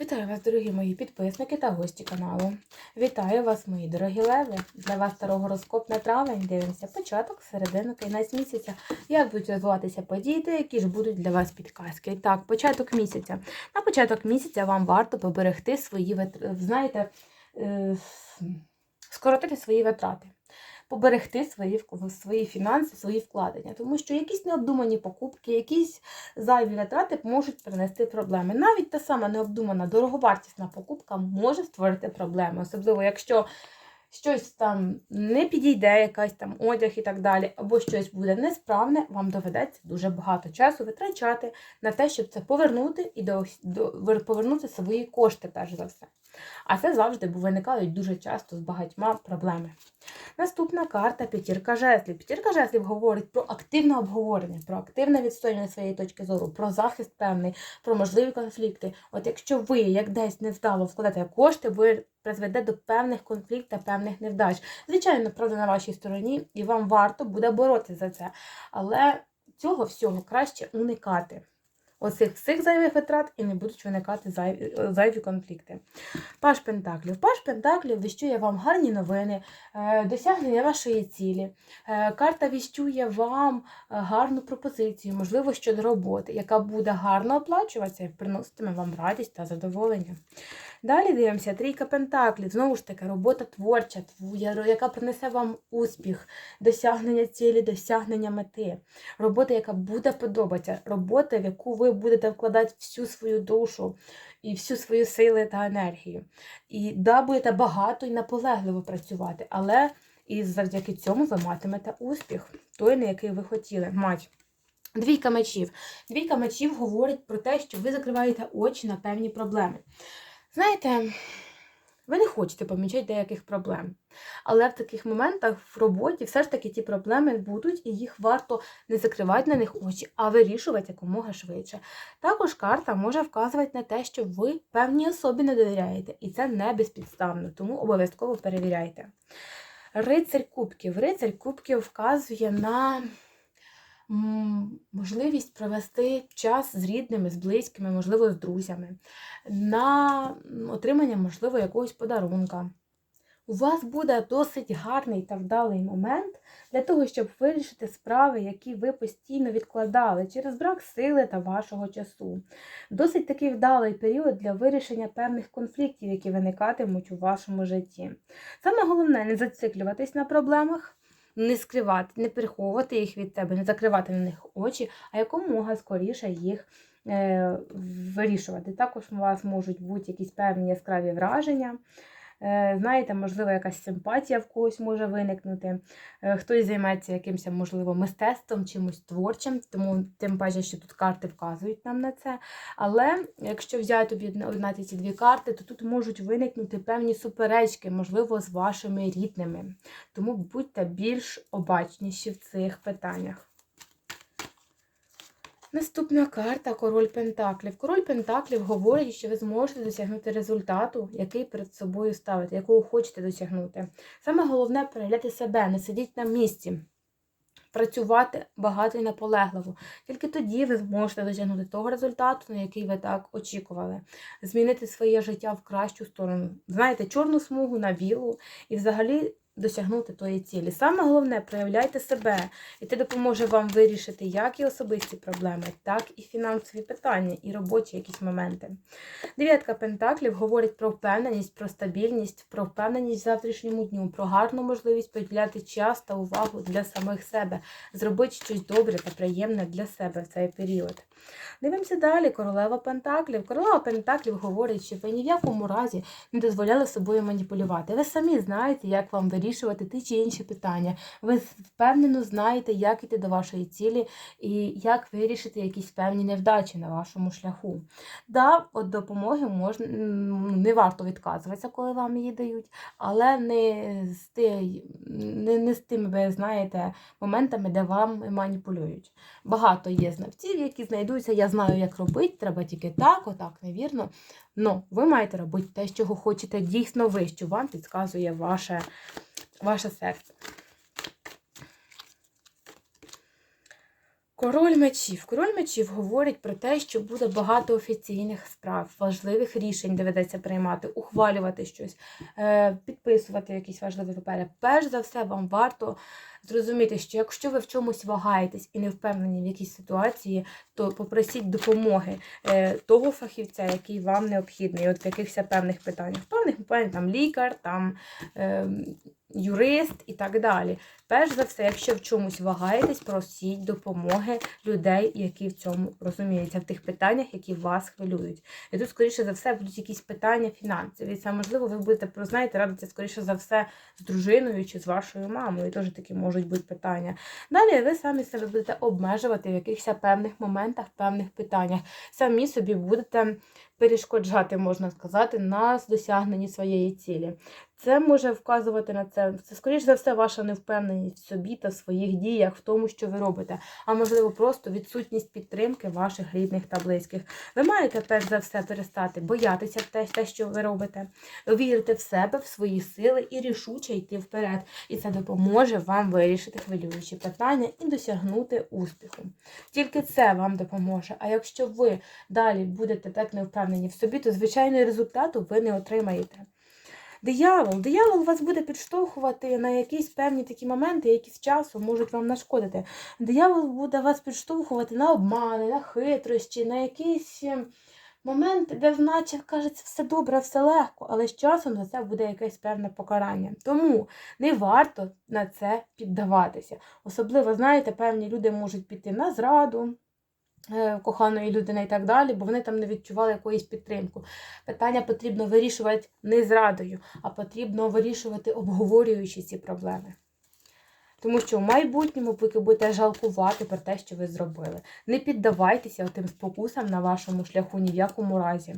Вітаю вас, дорогі мої підписники та гості каналу. Вітаю вас, мої дорогі леви. Для вас старого гороскоп на травень. Дивимося початок, середину, кінець місяця. Як будуть розвиватися події, та які ж будуть для вас підказки. Так, початок місяця. На початок місяця вам варто поберегти свої знаєте, е, скоротити свої витрати. Поберегти свої, свої фінанси, свої вкладення, тому що якісь необдумані покупки, якісь зайві витрати можуть принести проблеми. Навіть та сама необдумана дороговартісна покупка може створити проблеми, особливо якщо щось там не підійде, якась там одяг і так далі, або щось буде несправне, вам доведеться дуже багато часу витрачати на те, щоб це повернути і до, до повернути свої кошти, перш за все. А це завжди виникають дуже часто з багатьма проблеми. Наступна карта п'ятірка жезлів. П'ятірка жезлів говорить про активне обговорення, про активне відстоювання своєї точки зору, про захист певний, про можливі конфлікти. От якщо ви як десь невдало вкладете кошти, ви призведе до певних конфліктів, певних невдач. Звичайно, правда на вашій стороні, і вам варто буде боротися за це. Але цього всього краще уникати. Оцих всіх зайвих витрат і не будуть виникати зайві, зайві конфлікти. Паш Пентаклів. Паш Пентаклів віщує вам гарні новини, е, досягнення вашої цілі. Е, Карта віщує вам е, гарну пропозицію, можливо, щодо роботи, яка буде гарно оплачуватися і приноситиме вам радість та задоволення. Далі дивимося трійка пентаклів. Знову ж таки, робота творча, яка принесе вам успіх, досягнення цілі, досягнення мети. Робота, яка буде подобатися, робота, в яку ви будете вкладати всю свою душу і всю свою силу та енергію. І да, будете багато і наполегливо працювати, але і завдяки цьому ви матимете успіх, той, на який ви хотіли мати. Двійка мечів. Двійка мечів говорить про те, що ви закриваєте очі на певні проблеми. Знаєте, ви не хочете помічати деяких проблем. Але в таких моментах в роботі все ж таки ті проблеми будуть, і їх варто не закривати на них очі, а вирішувати якомога швидше. Також карта може вказувати на те, що ви певній особі не довіряєте, і це не безпідставно, тому обов'язково перевіряйте. Рицарь кубків. Рицарь кубків вказує на можливість провести час з рідними, з близькими, можливо, з друзями, на отримання, можливо, якогось подарунка. У вас буде досить гарний та вдалий момент для того, щоб вирішити справи, які ви постійно відкладали через брак сили та вашого часу. Досить такий вдалий період для вирішення певних конфліктів, які виникатимуть у вашому житті. Саме головне не зациклюватись на проблемах, не скривати, не приховувати їх від тебе, не закривати на них очі, а якомога скоріше їх е, вирішувати. Також у вас можуть бути якісь певні яскраві враження. Е, Знаєте, можливо, якась симпатія в когось може виникнути. Е, Хтось займається якимось, можливо, мистецтвом, чимось творчим, тому тим паче, що тут карти вказують нам на це. Але якщо взяти об'єднати ці дві карти, то тут можуть виникнути певні суперечки, можливо, з вашими рідними. Тому будьте більш обачніші в цих питаннях. Наступна карта Король Пентаклів. Король Пентаклів говорить, що ви зможете досягнути результату, який перед собою ставите, якого хочете досягнути. Саме головне проявляти себе, не сидіть на місці, працювати багато і наполегливо. Тільки тоді ви зможете досягнути того результату, на який ви так очікували. Змінити своє життя в кращу сторону. Знаєте, чорну смугу на білу і взагалі. Досягнути тої цілі. Саме головне проявляйте себе, і це допоможе вам вирішити як і особисті проблеми, так і фінансові питання, і робочі якісь моменти. Дев'ятка пентаклів говорить про впевненість, про стабільність, про впевненість в завтрашньому дню, про гарну можливість поділяти час та увагу для самих себе, зробити щось добре та приємне для себе в цей період. Дивимося далі. Королева Пентаклів. Королева Пентаклів говорить, що ви ні в якому разі не дозволяли собою маніпулювати. Ви самі знаєте, як вам вирішувати ті чи інші питання. Ви впевнено знаєте, як іти до вашої цілі і як вирішити якісь певні невдачі на вашому шляху. Да, от допомоги можна не варто відказуватися, коли вам її дають, але не з, ти, не, не з тими, ви знаєте, моментами, де вам маніпулюють. Багато є знавців, які знайдуться, я знаю, як робити, треба тільки так, отак, невірно. Ну, ви маєте робити те, чого хочете дійсно ви, що вам підказує ваше, ваше серце. Король мечів. Король мечів говорить про те, що буде багато офіційних справ, важливих рішень доведеться приймати, ухвалювати щось, е, підписувати якісь важливі папери. Перш за все, вам варто зрозуміти, що якщо ви в чомусь вагаєтесь і не впевнені в якійсь ситуації, то попросіть допомоги е, того фахівця, який вам необхідний, от в якихось певних питаннях. Певних питаннях там лікар, там е, юрист і так далі. Перш за все, якщо в чомусь вагаєтесь, просіть допомоги людей, які в цьому розуміються, в тих питаннях, які вас хвилюють. І тут, скоріше за все, будуть якісь питання фінансові. Це можливо, ви будете знаєте, радитися, скоріше за все, з дружиною чи з вашою мамою. Теж такі можуть бути питання. Далі ви самі себе будете обмежувати в якихось певних моментах, певних питаннях. Самі собі будете перешкоджати, можна сказати, на досягненні своєї цілі. Це може вказувати на це. Це, скоріш за все, ваша невпевненість в собі та в своїх діях, в тому, що ви робите, а можливо, просто відсутність підтримки ваших рідних та близьких. Ви маєте перш за все перестати боятися те, те, що ви робите, вірити в себе, в свої сили і рішуче йти вперед. І це допоможе вам вирішити хвилюючі питання і досягнути успіху. Тільки це вам допоможе. А якщо ви далі будете так невпевнені в собі, то звичайно результату ви не отримаєте. Диявол, диявол вас буде підштовхувати на якісь певні такі моменти, які з часу можуть вам нашкодити. Диявол буде вас підштовхувати на обмани, на хитрощі, на якісь ем, моменти, де, наче, кажеться, все добре, все легко, але з часом за це буде якесь певне покарання. Тому не варто на це піддаватися. Особливо, знаєте, певні люди можуть піти на зраду. Е, Коханої людини і так далі, бо вони там не відчували якоїсь підтримку. Питання потрібно вирішувати не зрадою, а потрібно вирішувати, обговорюючи ці проблеми. Тому що в майбутньому поки будете жалкувати про те, що ви зробили. Не піддавайтеся тим спокусам на вашому шляху ні в якому разі.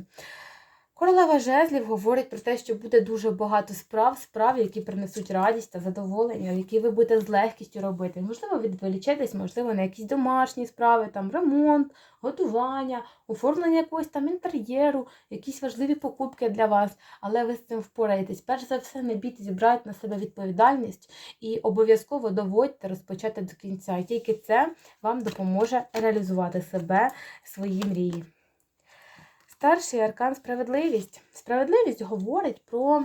Королева жезлів говорить про те, що буде дуже багато справ, справ, які принесуть радість та задоволення, які ви будете з легкістю робити. Можливо, відволічитесь, можливо, на якісь домашні справи, там ремонт, готування, оформлення якогось там інтер'єру, якісь важливі покупки для вас, але ви з цим впораєтесь. Перш за все, не бійтесь брати на себе відповідальність і обов'язково доводьте розпочати до кінця. Тільки це вам допоможе реалізувати себе, свої мрії. Старший аркан справедливість. Справедливість говорить про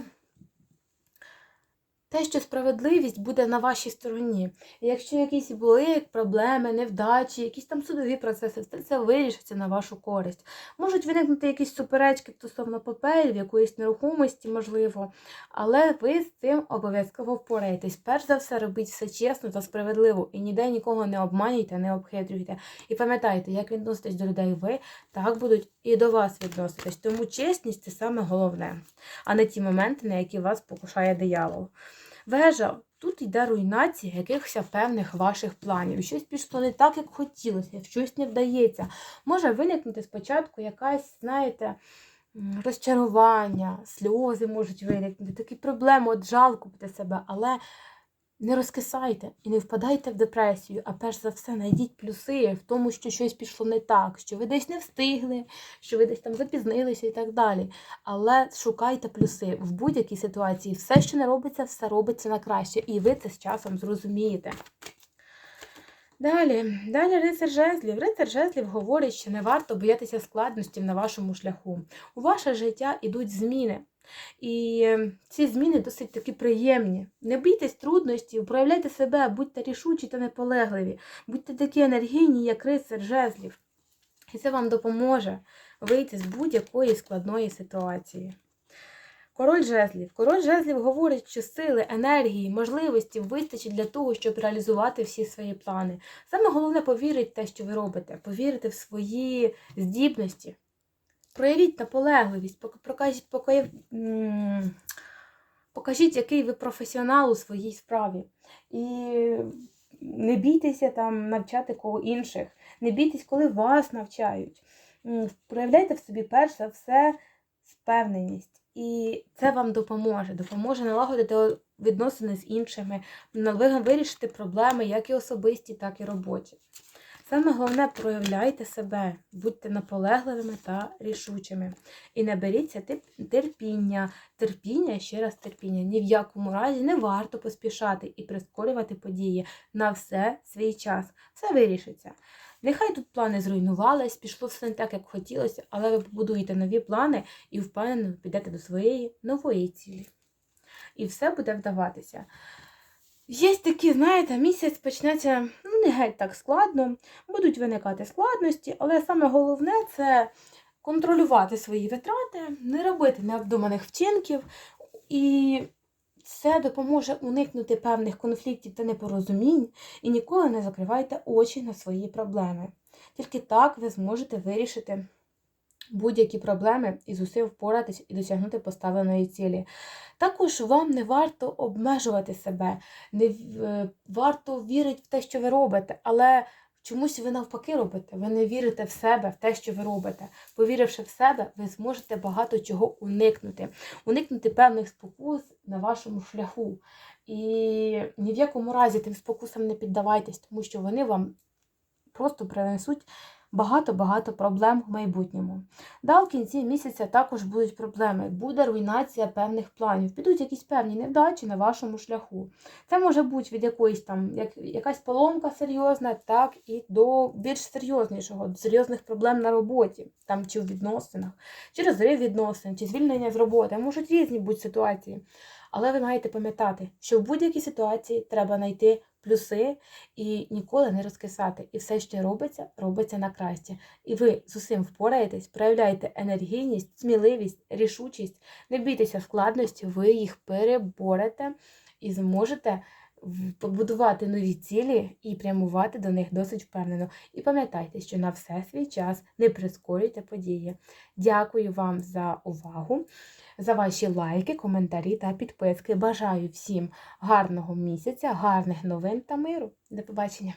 те, що справедливість буде на вашій стороні. І якщо якісь були проблеми, невдачі, якісь там судові процеси, все це вирішиться на вашу користь. Можуть виникнути якісь суперечки стосовно паперів, якоїсь нерухомості, можливо, але ви з цим обов'язково впораєтесь. Перш за все, робіть все чесно та справедливо і ніде нікого не обманюйте, не обхитрюйте. І пам'ятайте, як відноситесь до людей ви, так будуть і до вас відноситись. Тому чесність це саме головне, а не ті моменти, на які вас покушає диявол. Вежа, тут йде руйнація якихось певних ваших планів. Щось пішло не так, як хотілося, щось не вдається. Може виникнути спочатку якась, знаєте, розчарування, сльози можуть виникнути, такі проблеми, от жалко буде себе, але не розкисайте і не впадайте в депресію, а перш за все знайдіть плюси в тому, що щось пішло не так, що ви десь не встигли, що ви десь там запізнилися і так далі. Але шукайте плюси в будь-якій ситуації. Все, що не робиться, все робиться на краще. І ви це з часом зрозумієте. Далі, далі рицар жезлів. Рицар жезлів говорить, що не варто боятися складностів на вашому шляху. У ваше життя йдуть зміни. І е, ці зміни досить таки приємні. Не бійтесь труднощів, проявляйте себе, будьте рішучі та наполегливі, будьте такі енергійні, як рицар жезлів. І це вам допоможе вийти з будь-якої складної ситуації. Король жезлів. Король жезлів говорить, що сили, енергії, можливості вистачить для того, щоб реалізувати всі свої плани. Саме головне повірити в те, що ви робите, повірити в свої здібності. Проявіть наполегливість, пок- покажіть, пока- покажіть, який ви професіонал у своїй справі. І не бійтеся там навчати кого інших, не бійтесь, коли вас навчають. Проявляйте в собі перш за все впевненість. І це вам допоможе. Допоможе налагодити відносини з іншими, вирішити проблеми, як і особисті, так і робочі. Саме головне проявляйте себе, будьте наполегливими та рішучими. І наберіться тип- терпіння. Терпіння, ще раз терпіння. Ні в якому разі не варто поспішати і прискорювати події на все свій час. Все вирішиться. Нехай тут плани зруйнувались, пішло все не так, як хотілося, але ви побудуєте нові плани і впевнено підете до своєї нової цілі. І все буде вдаватися. Є такі, знаєте, місяць почнеться ну, не геть так складно, будуть виникати складності, але саме головне це контролювати свої витрати, не робити необдуманих вчинків, і це допоможе уникнути певних конфліктів та непорозумінь, і ніколи не закривайте очі на свої проблеми. Тільки так ви зможете вирішити будь-які проблеми і з усім впоратись і досягнути поставленої цілі. Також вам не варто обмежувати себе, не е, варто вірити в те, що ви робите, але чомусь ви навпаки робите. Ви не вірите в себе, в те, що ви робите. Повіривши в себе, ви зможете багато чого уникнути, уникнути певних спокус на вашому шляху. І ні в якому разі тим спокусам не піддавайтесь, тому що вони вам просто принесуть багато-багато проблем в майбутньому. Да, в кінці місяця також будуть проблеми, буде руйнація певних планів, підуть якісь певні невдачі на вашому шляху. Це може бути від якоїсь там як, якась поломка серйозна, так і до більш серйознішого, до серйозних проблем на роботі, там чи в відносинах, чи розрив відносин, чи звільнення з роботи. Можуть різні бути ситуації. Але ви маєте пам'ятати, що в будь-якій ситуації треба знайти плюси і ніколи не розкисати. І все, що робиться, робиться на краще. І ви з усім впораєтесь, проявляйте енергійність, сміливість, рішучість, не бійтеся складності, ви їх переборете і зможете побудувати нові цілі і прямувати до них досить впевнено. І пам'ятайте, що на все свій час не прискорюйте події. Дякую вам за увагу, за ваші лайки, коментарі та підписки. Бажаю всім гарного місяця, гарних новин та миру. До побачення!